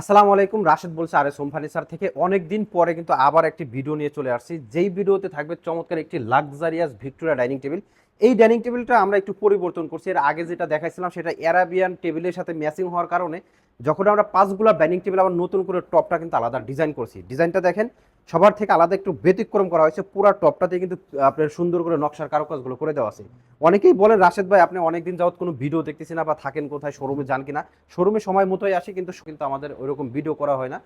আসসালামু আলাইকুম, রাশেদ বলছে আর এস হোম ফার্নিচার থেকে। অনেক দিন পরে কিন্তু আবার একটি ভিডিও নিয়ে চলে আসছি। যেই ভিডিওতে থাকবে চমৎকার একটি লাক্সারিয়াস ভিক্টোরিয়া ডাইনিং টেবিল। এই ডাইনিং টেবিলটা আমরা একটু পরিবর্তন করছি। এর আগে যেটা দেখাইছিলাম সেটা অ্যারাবিয়ান টেবিলের সাথে ম্যাচিং হওয়ার কারণে যখন আমরা পাঁচগুলা ডাইনিং টেবিল আবার নতুন করে টপটা কিন্তু আলাদা ডিজাইন করছি। ডিজাইনটা দেখেন সবার থেকে আলাদা একটু ব্যতিক্রম করা হয়েছে, পুরো টপটাতে কিন্তু আপনার সুন্দর করে নকশার কারুকাজগুলো করে দেওয়া আছে। অনেকেই বলেন, রাশেদ ভাই, আপনি অনেকদিন যাবত কোনো ভিডিও দেখতেছি না বা থাকেন কোথায় শোরুমে যান কিনা? শোরুমে সময় মতোই আসে, কিন্তু কিন্তু আমাদের ওইরকম ভিডিও করা হয় না।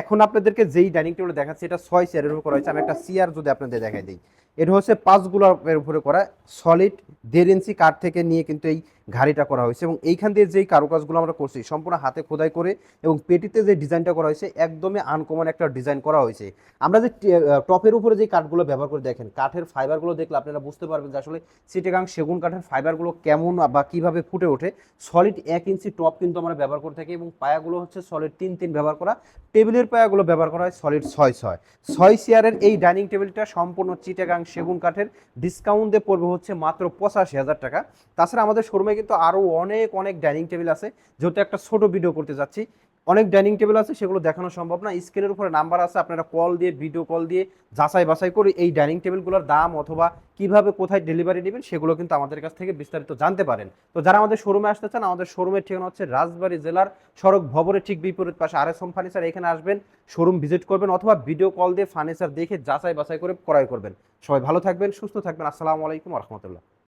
এখন আপনাদেরকে যেই ডাইনিং টেবিল দেখাচ্ছি, এটা ছয় চেয়ারের উপর করা হয়েছে আমি একটা চেয়ার যদি আপনাদের দেখাই দিই। এটা হচ্ছে পাঁচগুলোর উপরে করা সলিড দেড় ইঞ্চি কাঠ থেকে নিয়ে কিন্তু এই ঘাড়িটা করা হয়েছে এবং এইখান দিয়ে যেই কারুকাজগুলো আমরা করছি, সম্পূর্ণ হাতে খোদাই করে এবং পেটিতে যে ডিজাইনটা করা হয়েছে একদমই আনকমন একটা ডিজাইন করা হয়েছে। আমরা যে টপের উপরে যে কাঠগুলো ব্যবহার করে, দেখেন কাঠের ফাইবারগুলো দেখলে আপনারা বুঝতে পারবেন যে আসলে সিটেগাং সেগুন কাঠের ফাইবারগুলো কেমন বা কীভাবে ফুটে ওঠে। সলিড এক ইঞ্চি টপ কিন্তু আমরা ব্যবহার করে থাকি এবং পায়াগুলো হচ্ছে সলিড তিন তিন ব্যবহার করা। টেবিলের পায়াগুলো ব্যবহার করা হয় সলিড ছয় ছয়। ছয় চেয়ারের এই ডাইনিং টেবিলটা সম্পূর্ণ চিটাগাং সেগুন কাঠের ডিসকাউন্ট দিয়ে পড়বে হচ্ছে মাত্র পঁচাশি হাজার টাকা। তাছাড়া আমাদের শোরুমে কিন্তু আরও অনেক অনেক ডাইনিং টেবিল আছে। যেহেতু একটা ছোট ভিডিও করতে যাচ্ছি, অনেক ডাইনিং টেবিল আছে, সেগুলো দেখানো সম্ভব না। স্ক্রিনের উপরে নাম্বার আছে, আপনারা কল দিয়ে ভিডিও কল দিয়ে যাচাই বাছাই করে এই ডাইনিং টেবিলগুলোর দাম অথবা কীভাবে কোথায় ডেলিভারি নেবেন, সেগুলো কিন্তু আমাদের কাছ থেকে বিস্তারিত জানতে পারেন। তো যারা আমাদের শোরুমে আসতে চান, আমাদের শোরুমের ঠিকানা হচ্ছে রাজবাড়ী জেলার সড়ক ভবনের ঠিক বিপরীত পাশে আর এস ফার্নিচার এখানে আসবেন শোরুম ভিজিট করবেন অথবা ভিডিও কল দিয়ে ফার্নিচার দেখে যাচাই বাছাই করে ক্রয় করবেন। সবাই ভালো থাকবেন, সুস্থ থাকবেন। আসসালামু আলাইকুম রহমতুল্লাহ।